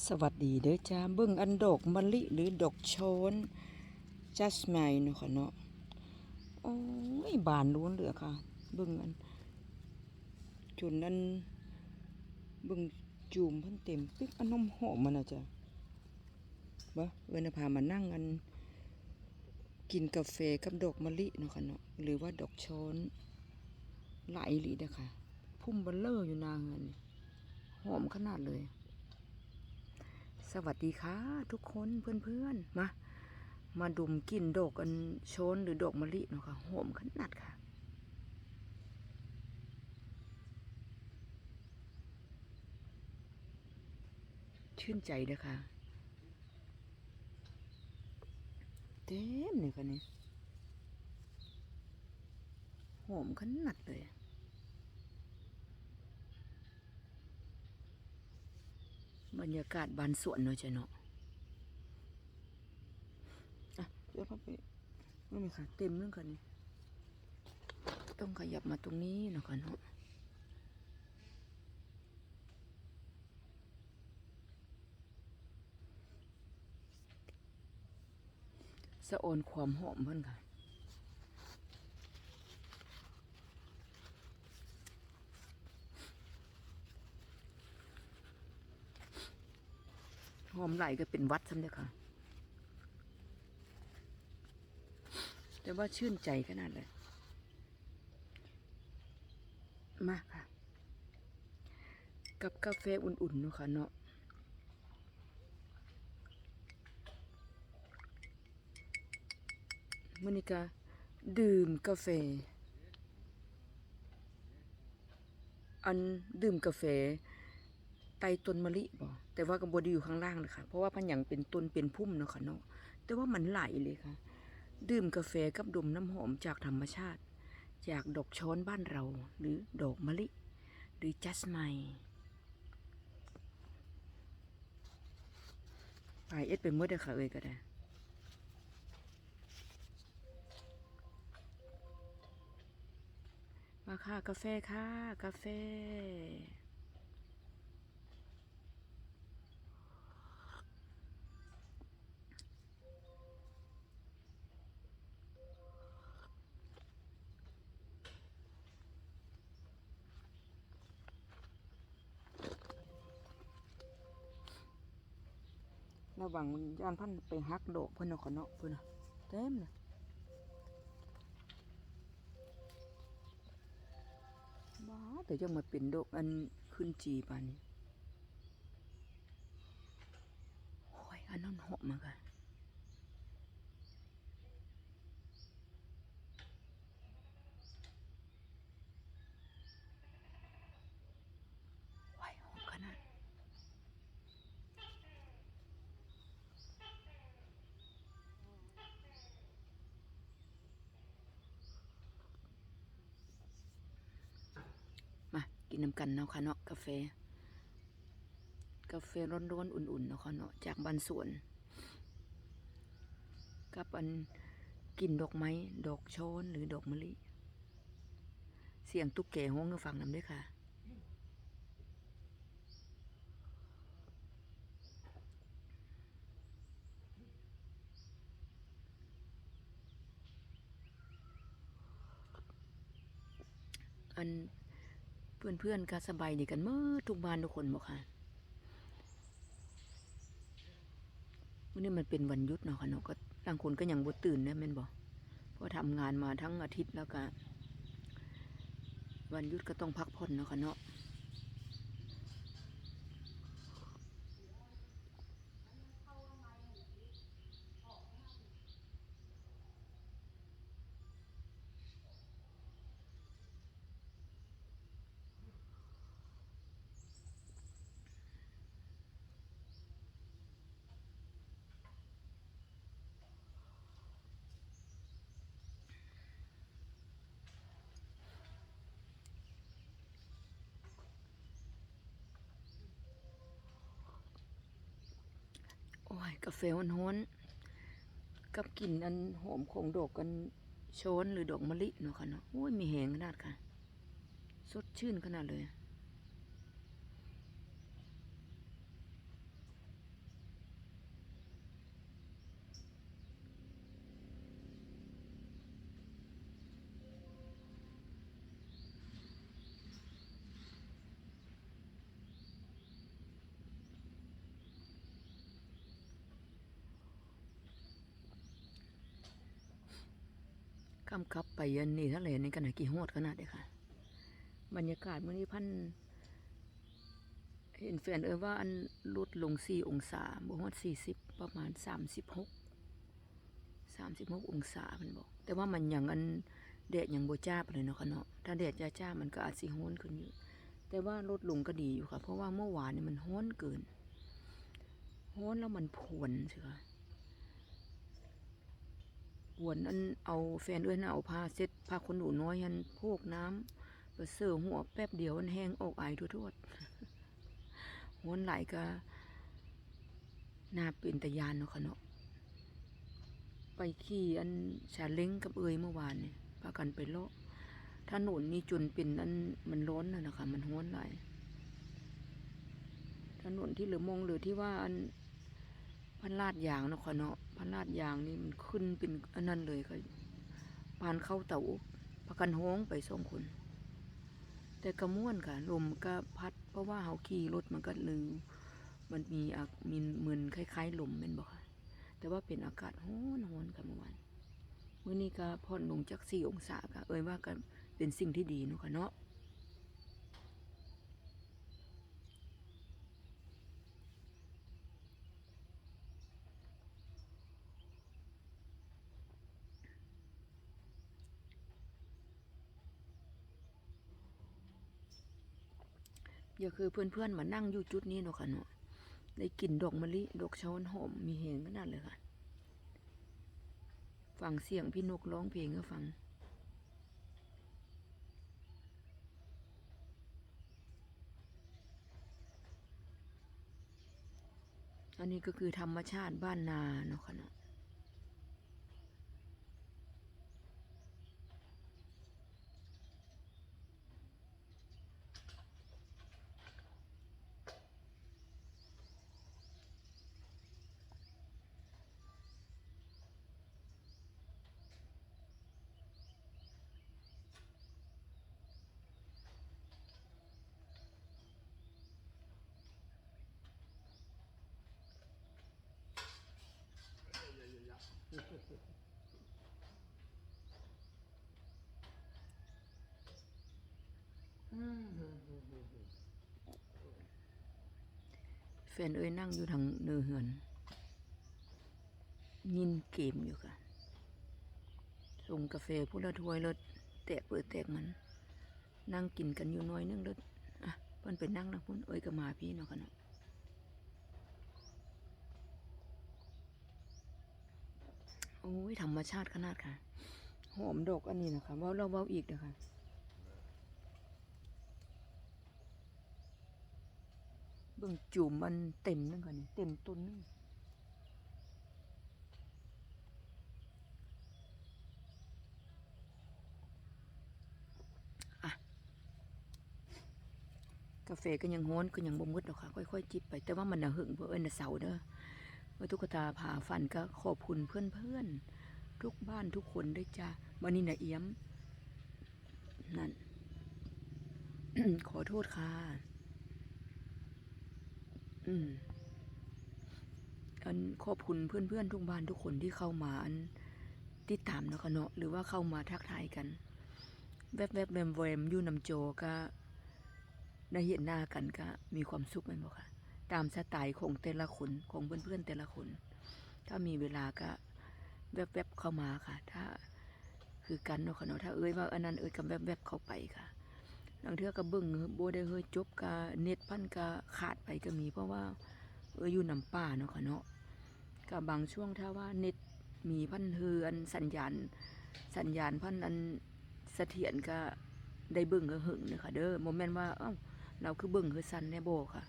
สวัสดีเด้อจ้าเบิ่งอันดอกมะลิหรือดอกโชนจัสไมเนาะคะเนาะโอ้ยบานล้วนเหลือค่ะเบิ่งอันจุนอันเบิ่งจูมเพิ่นเต็มตึกอันนมหอมมันนะจ้ะบ่เวนพามานั่งอัน กินกาแฟกับดอกมะลิเนาะคะเนาะหรือว่าดอกโชนหลายลีเด้อค่ะ พุ่มเบลเลอร์อยู่หนาเงินหอมขนาดเลย สวัสดีค่ะ ทุกคนเพื่อนๆมามาดมกลิ่นดอกอันโชนหรือดอกมะลิเนาะค่ะหอมขนาดค่ะ ชื่นใจเด้อค่ะ เต็มเลยค่ะนี่หอมขนาดเลย บรรยากาศบานสวนเนาะจ้ะเนาะอะเดี๋ยวเข้าไปไม่มีค่ะเต็มเรื่องค่ะนี่ต้องขยับมาตรงนี้เนาะค่ะเนาะสะออนความหอมเพิ่นค่ะ อมไหลก็เป็นวัดซ้ำเด้อค่ะ แต่ว่าชื่นใจขนาดเลย มากค่ะ กับกาแฟอุ่นๆเนะค่ะเนาะมื่อนี้ก็ดื่มกาแฟ อันดื่มกาแฟ ไตต้นมะลิบ่แต่ว่ากับบดีอยู่ข้างล่างเลยค่ะ เพราะว่าพันหยังเป็นต้นเป็นพุ่มเนาะค่ะเนาะแต่ว่ามันไหลเลยค่ะ ดื่มกาแฟกับดมน้ำหอมจากธรรมชาติ จากดอกช้อนบ้านเรา หรือดอกมะลิ หรือจัสไมไปเอ็ดไปเมื่อเด้ค่ะเอ้ยก็ได้มาค่ะกาแฟค่ะ กาแฟ ระหว่างย่านพันไปฮักโดกเพิ่นเอาขอเนาะเพิ่นน่ะเต็มเลยบ้าแต่จะมาเป็นโดอกอันขึ้นจีปานนี้โอ้ยอันนั้นเหาะมากะว้ายหอมขนาด มา กินน้ำกันเนาะค่ะเนาะกาแฟ กาแฟร้อนๆอุ่นๆเนาะค่ะเนาะจากบ้านสวนกับอันกลินดอกไม้ดอกโชนหรือดอกมะลิเสียงตุ๊กแกห้องก็ฟังนำด้วยค่ะอัน เพื่อนๆก็สบายดีกันเมื่อทุกบ้านทุกคนบอกค่ะวันนี้มันเป็นวันหยุดเนาะค่ะเนาะก็บางคนก็ยังบ่ตื่นนะแม่นบอกเพราะทำงานมาทั้งอาทิตย์แล้วก็วันหยุดก็ต้องพักผ่อนเนาะค่ะเนาะ โอ้ยกาแฟฮ้อนๆกับกลิ่นอันหอมของดอกกันโชนหรือดอกมะลิเนาะค่ะเนาะโอ้ยมีแหงขนาดค่ะ สดชื่นขนาดเลย กำกับไปยันนี่ทะเลนี่กันนกี่โหดขนาดเด้ค่ะ บรรยากาศมื้อนี้พันเห็นแฟนเอ่ยว่าอันลดลง4องศาบ่ฮอด40ประมาณ36 36องศาเพิ่นบอก แต่ว่ามันยังอันแดดยังโบจ้าไปานใดเนาะค่ะเนาะถ้าแดดจ้ามันก็อาจสิร้อนขึ้นอยู่ แต่ว่าลดลงก็ดีอยู่ค่ะ เพราะว่าเมื่อวานนี่มันร้อนเกินร้อนแล้วมันผวนสิค่ะผ วนอันเอาแฟนเอ้ยน่ะเอาผ้าเช็ดผ้าขนหนูน้อยอันโพกน้ำไปเสือหัวแป๊บเดียวมันแห้งออกอายทั่วๆโหนไหลก็น่าเป็นตะยานเนาะค่ะเนาะไปขี่อันชาเล้งกับเอยเมื่อวานเนี่ยพากันไปเลาะถนนนี่จนเป็นอันมันร้อนนะนะคะมันห้อนหลายถนนที่เหลือมองหลือที่ว่าอันพันลาดยางเนาะคะเนาะ พันาดยางนี่มันขึ้นเป็นอันนั้นเลยค่ะปานเข้าเตาพากันห้องไปสองคน แต่กระม่วนค่ะ ลมก็พัด เพราะว่าเฮาขี่รถมันก็ลืมมันมีอามีเหมือนคล้ายๆลมแม่นบ่ค่ะแต่ว่าเป็นอากาศร้อนร้อนค่ะเมื่อวานมื้อนี้ก็ผ่อนลงจาก4องศาค่ะ เอ่ยว่าก็เป็นสิ่งที่ดีเนาะค่ะเนาะ อย่าคือเพื่อนๆมานั่งอยู่จุดนี้เนาะค่ะเนาะได้กลิ่นดอกมะลิดอกชอนหอมมีเห็นขนาดเลยค่ะฟังเสียงพี่นกร้องเพลงก็ฟังอันนี้ก็คือธรรมชาติบ้านนาเนาะค่ะเนาะ แฟนเอ้ยนั่งอยู่ทางเนือเหือนยินเกมอยู่ค่ะส่งกาแฟผู้ละถ้วยรถแตกเปิดแตกมัน นั่งกินกันอยู่น้อยนึงรถอะเพิ่นไปนั่งนะพุ่นเอ้ยก็มาพี่เนาะค่ะเนาะโอ้ยธรรมชาติขนาดค่ะ หอมดอกอันนี้นะคะว่าเราเว้าอีกนะคะ บิ่งจุ่มมันเต็มนึงค่ะนี่เต็มต้นนึงอ่กาแฟก็ยังฮ้อนก็ยังบ่มืดหรอกค่ะ ค่อยๆจิบไป แต่ว่ามันน่ะหึงเพื่อเอิ้นน่ะเสาเด้อว่าตุ๊กตาผ่าฟันก็ขอบคุณเพื่อนๆ ทุกบ้านทุกคนด้วยจ้าวันนี้น่ะเอี้ยม นั่น ขอโทษค่ะ อืม อันขอบคุณเพื่อนๆทุกบ้านทุกคนที่เข้ามาอันติดตามนะคะเนาะหรือว่าเข้ามาทักทายกัน แวบๆแวบแวมแวมยู่นำโจก็ได้เห็นหน้ากันก็มีความสุขแมันบ่ค่ะ ตามสไตล์ของแต่ละคนของเพื่อนๆแต่ละคน ถ้ามีเวลาก็แวบๆเข้ามาค่ะ ถ้าคือกันเนาะค่ะเนาะถ้าเอ้ยว่าอันนั้นเอ้ยก็แวบๆเข้าไปค่ะ บางเทือก็เบิ่งบ่ได้เฮยจบก็เน็ตพันก็ขาดไปก็มี เพราะว่าเอออยู่นำป่าเนาะค่ะเนาะก็บบางช่วงถ้าว่าเน็ตมีพันเฮือนสัญญาณ สัญญาณพันอันเสถียรก็ได้เบิ่งก็หึงเด้อค่ะเด้อบ่แม่นว่าเอ้าเราคือเบิ่งคือสันแน่บ่ค่ะ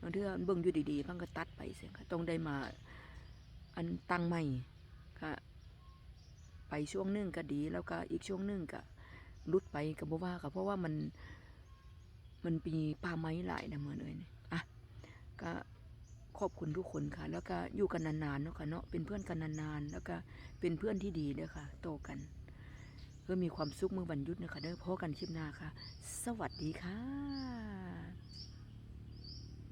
บางเทื่อเบิ่งอยู่ดีๆพันก็ตัดไปเสียค่ะต้องได้มาอันตั้งใหม่ค่ะไปช่วงหนึงก็ดีแล้วก็อีกช่วงหนึงก็ รุดไปกับบ่ว่าค่ะเพราะว่ามันมันปีปลาไม้หลายนะเหมือนเลยนี่อะก็ขอบคุณทุกคนค่ะ แล้วก็อยู่กันนานๆเนาะค่ะเนาะเป็นเพื่อนกันนานๆแล้วก็เป็นเพื่อนที่ดีด้วยค่ะ โตกันเพื่อมีความสุขเมื่อวันยุดนะคะเด้อพอกันคลิปหน้าค่ะ สวัสดีค่ะ